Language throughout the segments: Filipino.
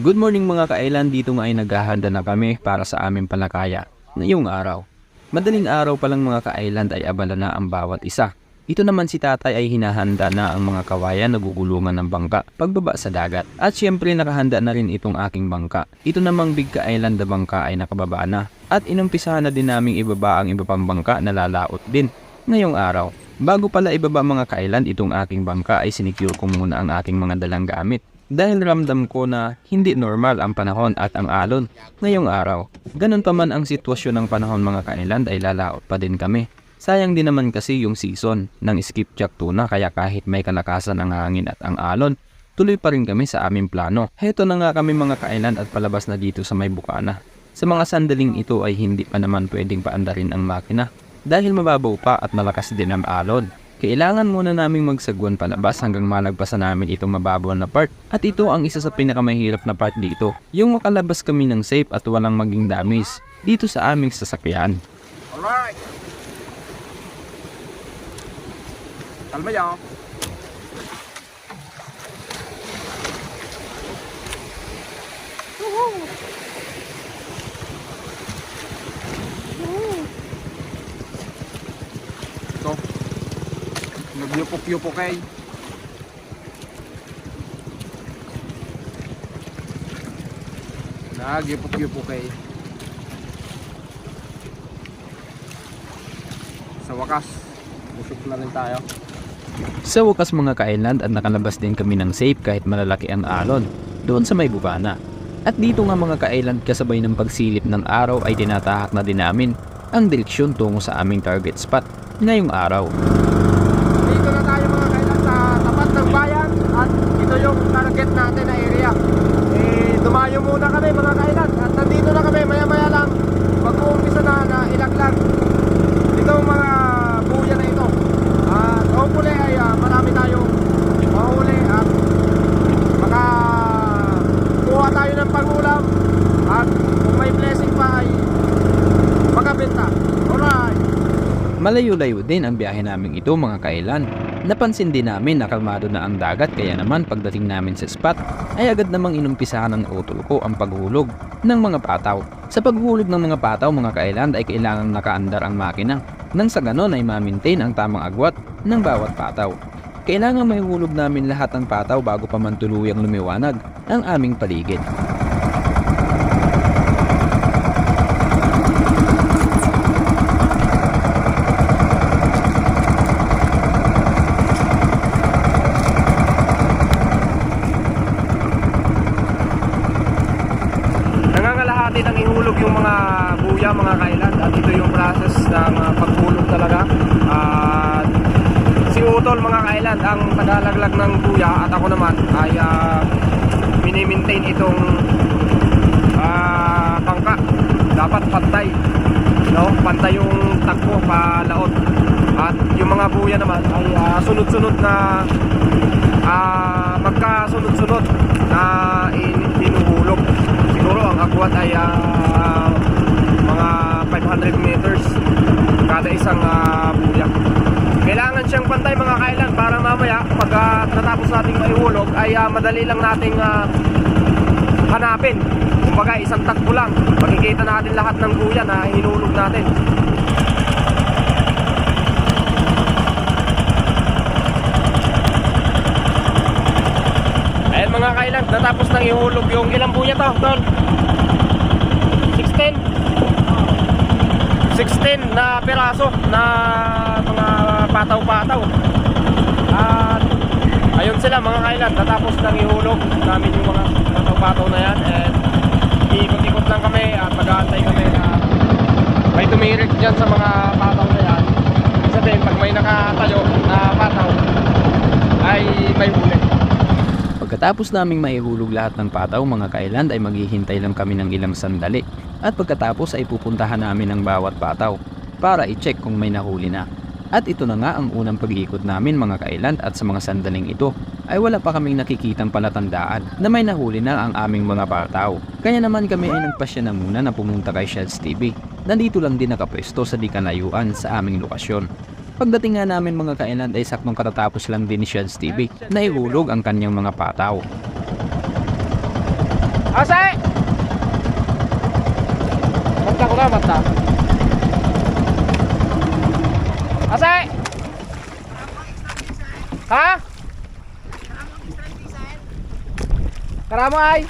Good morning mga kailan, dito nga ay naghahanda na kami para sa aming palakaya ngayong araw. Madaling araw pa lang mga ka-island ay abala na ang bawat isa. Ito naman si tatay ay hinahanda na ang mga kawayan na gugulungan ng bangka pagbaba sa dagat. At syempre nakahanda na rin itong aking bangka. Ito namang big ka-island na bangka ay nakababa na. At inumpisahan na din naming ibaba ang iba pang bangka na lalaot din ngayong araw. Bago pala ibaba mga ka-island itong aking bangka ay sinicure ko muna ang aking mga dalang gamit. Dahil ramdam ko na hindi normal ang panahon at ang alon ngayong araw. Ganun pa man ang sitwasyon ng panahon mga ka-island ay lalaot pa din kami. Sayang din naman kasi yung season ng skipjack tuna kaya kahit may kalakasan ang hangin at ang alon, tuloy pa rin kami sa aming plano. Heto na nga kami mga ka-island at palabas na dito sa may bukana. Sa mga sandaling ito ay hindi pa naman pwedeng paandarin ang makina dahil mababaw pa at malakas din ang alon. Kailangan muna naming magsagwan palabas hanggang malagpasan namin itong mababaw na part. At ito ang isa sa pinakamahirap na part dito. Yung makalabas kami ng safe at walang maging damage dito sa aming sasakyan. Alright. Kalma ya. Ito. Nagyupok-yupok kay. Nagyupok-yupok kay. Sa wakas, busog na rin tayo. Sa wakas mga ka-island at nakalabas din kami ng safe kahit malalaki ang alon doon sa may bukana. At dito nga mga ka-island kasabay ng pagsilip ng araw ay tinatahak na din namin ang direksyon tungo sa aming target spot ngayong araw. Dito na tayo mga kailan sa tapat ng bayan at ito yung target natin na area. Eh, dumayo muna kami mga kailan at nandito na kami maya maya lang mag-uumpisa na na ilaglag. Itong mga buya na ito. At hopefully ay ah, marami tayong mahuli at maka kuha tayo ng pangulam at kung may blessing pa ay makabenta. Alright! Malayo-layo din ang biyahe namin ito mga kailan. Napansin din namin na kalmado na ang dagat kaya naman pagdating namin sa spot ay agad namang inumpisahan ng utol ko ang paghulog ng mga pataw. Sa paghulog ng mga pataw mga kailan ay kailangang nakaandar ang makina nang sa ganon ay ma-maintain ang tamang agwat ng bawat pataw. Kailangan may hulog namin lahat ng pataw bago pa man tuluyang lumiwanag ang aming paligid. Nangangalahati ng ihulog yung mga buya, mga kailan. At ito yung process ng uh, paghulog talaga. At si Utol mga kailan ang tagalaglag ng buya. At ako naman ay uh, minimaintain itong ah, bangka dapat pantay no? pantay yung takbo palaot. At yung mga buya naman ay ah, sunod-sunod na ah, magkasunod-sunod na in- hinuhulog siguro ang agwat ay ah, mga 500 meters kada isang ah, buya kailangan siyang pantay mga kailan para mamaya pag ah, natapos nating maihulog ay ah, madali lang nating ah, hanapin. Kumbaga isang takbo lang. Makikita natin lahat ng buya na hinulog natin Ayan mga kailan, natapos nang ihulog yung ilang buya to, Tol? 16 16 na piraso na mga pataw-pataw. At ayun sila mga kailan, natapos nang ihulog. Namin yung mga pataw-pataw na yan. And iikot-ikot lang kami at mag-aantay kami na may tumirik dyan sa mga pataw na yan. Isa din, pag may nakatayo na pataw ay may huli Pagkatapos naming maihulog lahat ng pataw mga kailand ay maghihintay lang kami ng ilang sandali at pagkatapos ay pupuntahan namin ang bawat pataw para i-check kung may nahuli na. At ito na nga ang unang pag-iikot namin mga kailand at sa mga sandaling ito ay wala pa kaming nakikitang palatandaan na may nahuli na ang aming mga pataw. Kaya naman kami ay nagpasya na muna na pumunta kay Shells TV. Nandito lang din nakapwesto sa di kalayuan sa aming lokasyon. Pagdating nga namin mga kailan ay saktong katatapos lang din ni Shells TV na ihulog ang kanyang mga pataw. Asay! Mata ko na, mata. Asay! Ha? Karamo ay?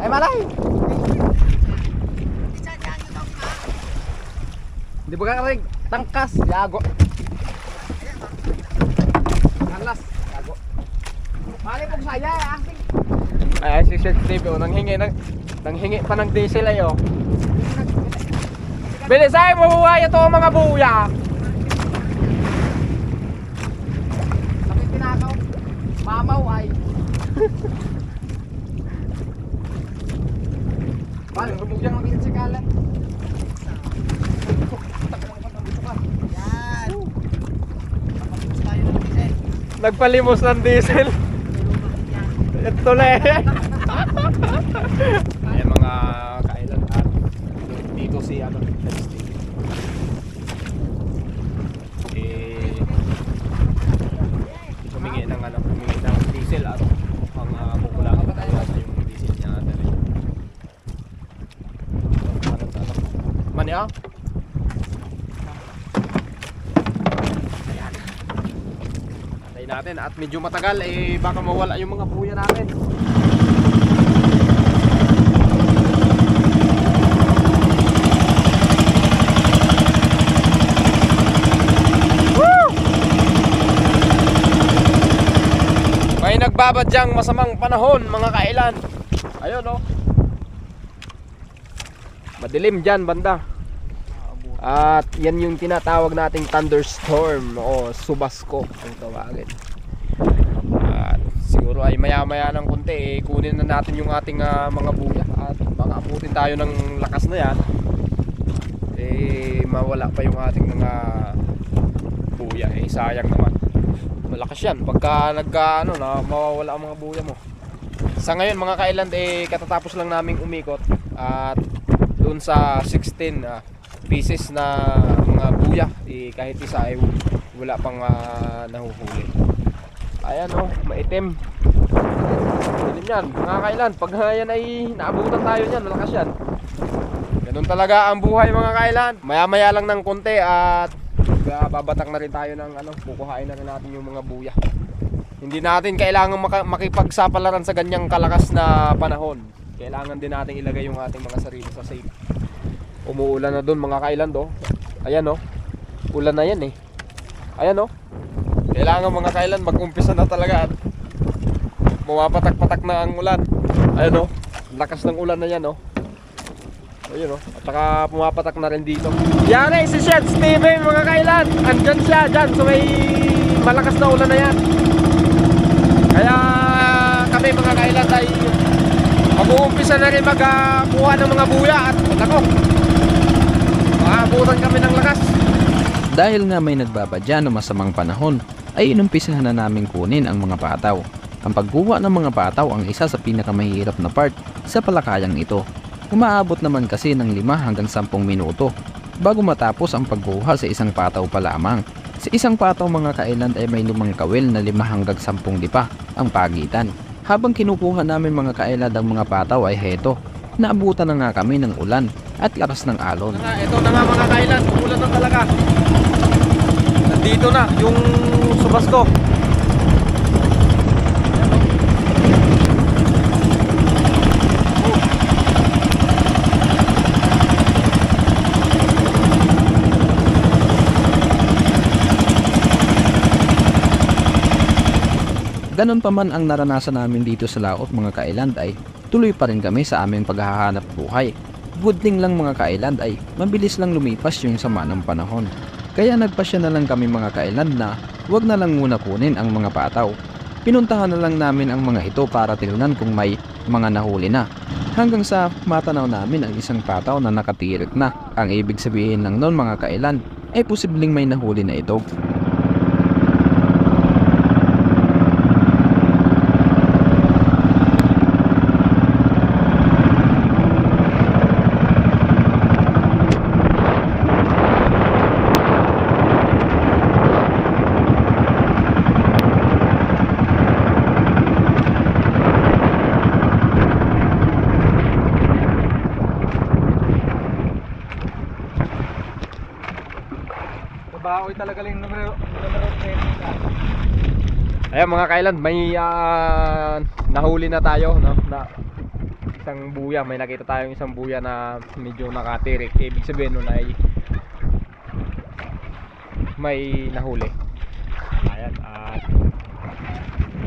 Ay malay. Di ba ka rin tangkas? Yago. Alas, yago. Mali kong saya, aking. Ay, ay, si Sir Steve, oh, nanghingi, nang, nanghingi pa ng diesel ay, oh. Bilis ay, mabuhay ito mga buya. Nagpalimos ng diesel. Ito na eh. Ayan mga kailan at dito si ano, Head Eh, humingi ng ano, humingi ng diesel at ang uh, kukulangan pa tayo sa yung diesel niya dali. Ano sa ano? Mani ah? Antay natin at medyo matagal eh baka mawala yung mga buya natin. May nagbabadyang masamang panahon mga kailan. Ayun oh. Madilim dyan banda. At yan yung tinatawag nating thunderstorm o subasko ang tawagin. Siguro ay maya maya ng konti eh, kunin na natin yung ating ah, mga buya at baka abutin tayo ng lakas na yan. Eh mawala pa yung ating mga buya eh sayang naman. Malakas yan pagka nagka ano na mawawala ang mga buya mo. Sa ngayon mga kailand eh katatapos lang naming umikot at doon sa 16 ah, pieces na mga buya eh, kahit isa ay wala pang ah, nahuhuli. Ayan oh, maitim. Dilim yan, mga kailan. Pag yan ay naabutan tayo niyan, malakas yan. Ganun talaga ang buhay mga kailan. Maya-maya lang ng konti at babatak na rin tayo ng ano, kukuhain na rin natin yung mga buya. Hindi natin kailangan makipagsapalaran sa ganyang kalakas na panahon. Kailangan din natin ilagay yung ating mga sarili sa safe. Umuulan na doon mga kailan do. Ayan oh. Ulan na yan eh. Ayan oh. Kailangan mga kailan mag-umpisa na talaga at bumapatak-patak na ang ulan. Ayan oh. Lakas ng ulan na yan oh. Ayun oh. At saka pumapatak na rin dito. Yan eh si Shed Steven mga kailan. Andyan siya dyan. So may malakas na ulan na yan. Kaya kami mga kailan ay mag-uumpisa na rin magkuha ng mga buya at nako. Maabutan kami ng lakas. Dahil nga may nagbabadya ng masamang panahon, ay inumpisahan na namin kunin ang mga pataw. Ang pagkuha ng mga pataw ang isa sa pinakamahirap na part sa palakayang ito. Umaabot naman kasi ng 5 hanggang 10 minuto bago matapos ang pagkuha sa isang pataw pa lamang. Sa isang pataw mga kailan ay may lumang kawil na 5 hanggang 10 lipa ang pagitan. Habang kinukuha namin mga kailad ang mga pataw ay heto, naabutan na nga kami ng ulan at lakas ng alon. Ito na nga mga kailan, ulan na talaga. Nandito na yung subas ko. Ganon pa man ang naranasan namin dito sa laot mga kailand ay tuloy pa rin kami sa aming paghahanap buhay. Budling lang mga kailand ay mabilis lang lumipas yung sama ng panahon. Kaya nagpasya na lang kami mga kailand na wag na lang muna kunin ang mga pataw. Pinuntahan na lang namin ang mga ito para tingnan kung may mga nahuli na. Hanggang sa matanaw namin ang isang pataw na nakatirik na. Ang ibig sabihin ng non mga kailan ay posibleng may nahuli na ito. Ayan mga kailan, may ah, nahuli na tayo, no? Na isang buya, may nakita tayong isang buya na medyo nakatirik. Ibig sabihin nun ay may nahuli. Ayan, at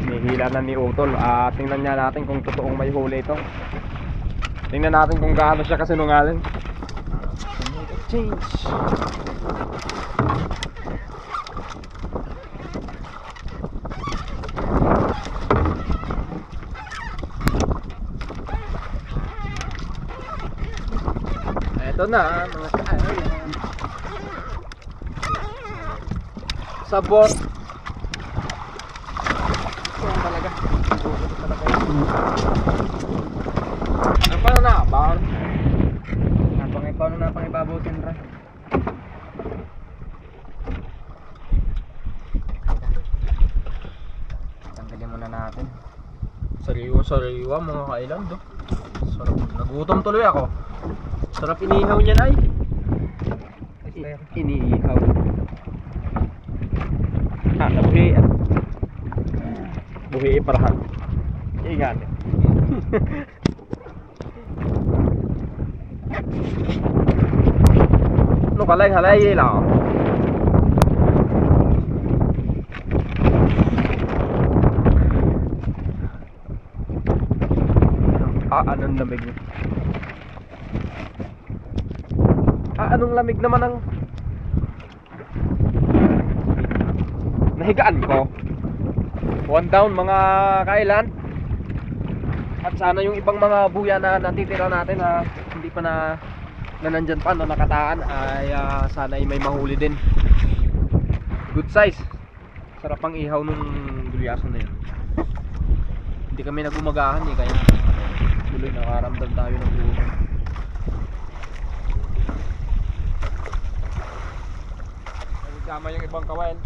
nihila na ni Utol. At tingnan niya natin kung totoong may huli ito. Tingnan natin kung gaano siya kasinungaling. Change. Eto na, mga. Sabot. Yan talaga. Sabot talaga yun. Ano pa na? Bawal. Napangipaw na napangibabaw tindra. Tanggalin muna natin. Sariwa-sariwa mga kailan do. Sarap. Nagutom tuloy ako. Sarap inihaw niyan ay. I- iniihaw. Ah, nabuhi. Buhi iparahan. Iyan. Nó có lên hả nào? Ah, anong lamig niya? Ah, anong lamig naman ang... Nahigaan ko. One down mga kailan. At sana yung ibang mga buya na natitira natin na hindi pa na na nandyan pa no nakataan ay ah, sana ay may mahuli din. Good size. Sarap ang ihaw nung gulyaso na yun. Hindi kami nagumagahan eh kaya tuloy nakaramdam tayo ng buhay. Nagkama yung ibang kawain.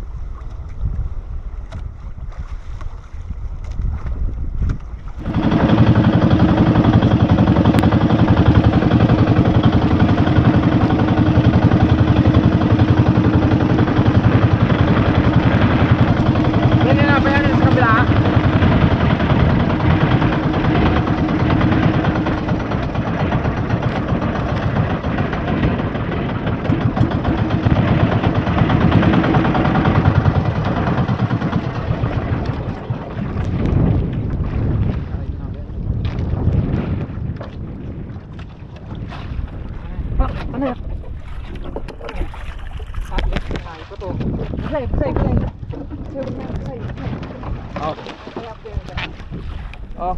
Yan na pa yan sa kabila. Oh. Oh.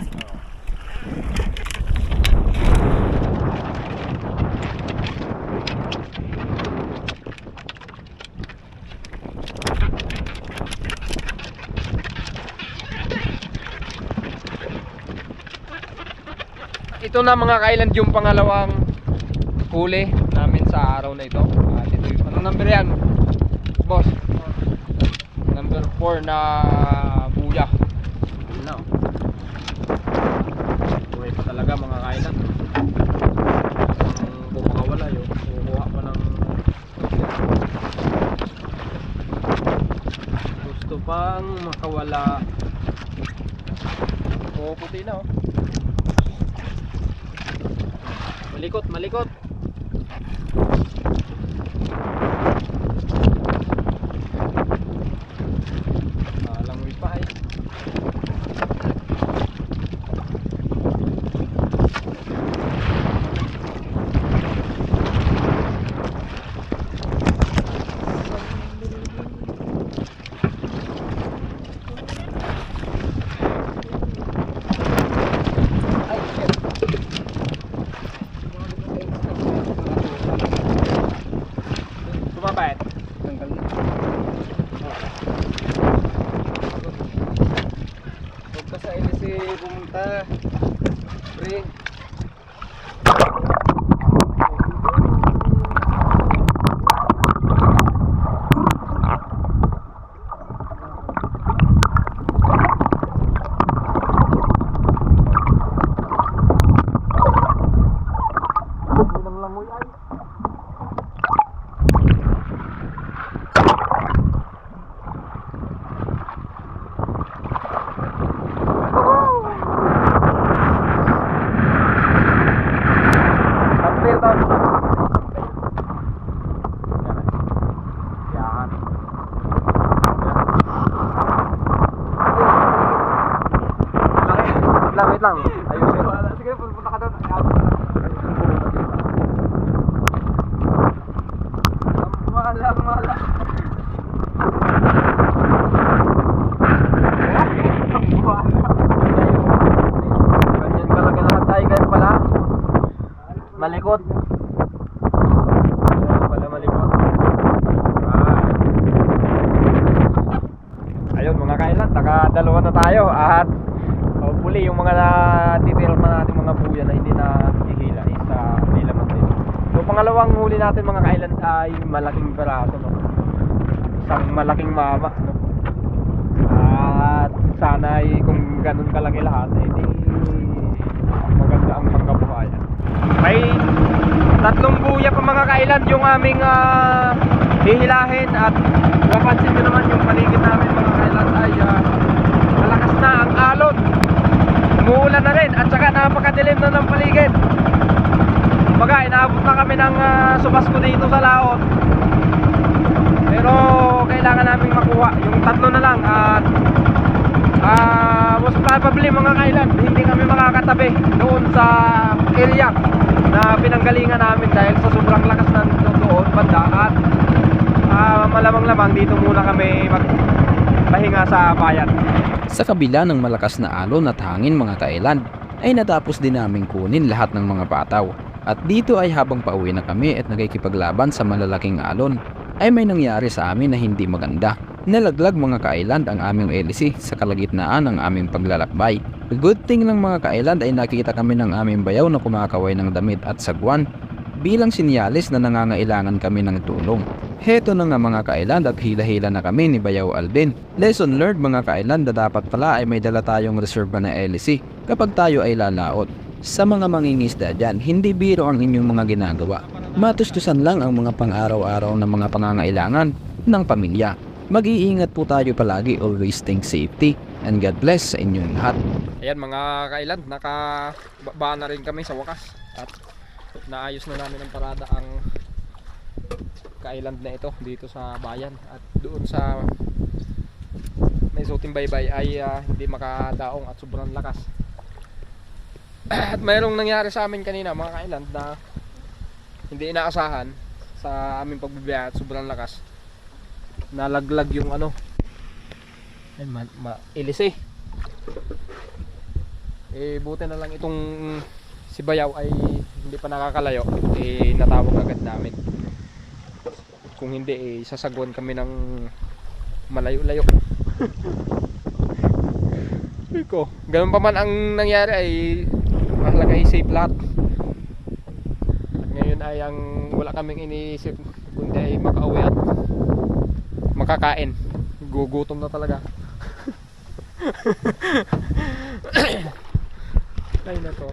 Ito na mga kailan yung pangalawang huli namin sa araw na ito. At ito yung anong number yan? Boss. Number 4 na buya. Oh. Buhay pa talaga mga kailan. Kung bumakawala yun, kukuha pa ng gusto pang makawala. Oo, puti na oh. Malikot, malikot. Malangoy pa ay. Pre. Thank you. Mga kailan, taka dalawa na tayo at hopefully yung mga natitira pa natin mga buya na hindi na ihila is uh, nilaman din. So pangalawang huli natin mga kailan ay malaking peraso no. Isang malaking mama no. At sana ay kung ganun kalaki lahat eh di maganda ang pangkabuhayan. May tatlong buya pa mga kailan yung aming ah, hihilahin at mapansin nyo naman yung paligid namin ah, malakas na ang alon. Umuulan na rin at saka napakadilim na ng paligid. Kumbaga, inaabot na kami ng uh, subasko dito sa laot. Pero kailangan naming makuha yung tatlo na lang at ah most probably mga kailan hindi kami makakatabi doon sa area na pinanggalingan namin dahil sa sobrang lakas ng doon banda at ah, malamang-lamang dito muna kami magpahinga sa bayan. Sa kabila ng malakas na alon at hangin mga kailan, ay natapos din naming kunin lahat ng mga pataw. At dito ay habang pauwi na kami at nagkikipaglaban sa malalaking alon, ay may nangyari sa amin na hindi maganda. Nalaglag mga kaisland ang aming LC sa kalagitnaan ng aming paglalakbay. Good thing ng mga kaisland ay nakikita kami ng aming bayaw na kumakaway ng damit at sagwan bilang sinyalis na nangangailangan kami ng tulong. Heto na nga mga kaisland at hila-hila na kami ni Bayaw Alvin. Lesson learned mga kaisland na dapat pala ay may dala tayong reserva na LC kapag tayo ay lalaot. Sa mga mangingisda dyan, hindi biro ang inyong mga ginagawa. Matustusan lang ang mga pang-araw-araw na mga pangangailangan ng pamilya. Mag-iingat po tayo palagi, always think safety, and God bless sa inyong lahat. Ayan mga kailan, nakababa na rin kami sa wakas at naayos na namin ang parada ang ka-island na ito dito sa bayan. At doon sa may suting baybay ay ah, hindi makadaong at sobrang lakas. At mayroong nangyari sa amin kanina mga ka-island na hindi inaasahan sa aming pagbibiyahe at sobrang lakas. Nalaglag yung ano. Ay ma, ma ilis eh. Eh buti na lang itong si Bayaw ay hindi pa nakakalayo. Eh natawag agad namin kung hindi eh sasagwan kami ng malayo-layo. Iko, ganun pa man ang nangyari ay mahalaga ay safe lahat. Ngayon ay ang wala kaming iniisip kundi ay makauwi at makakain. Gugutom na talaga. Ay na to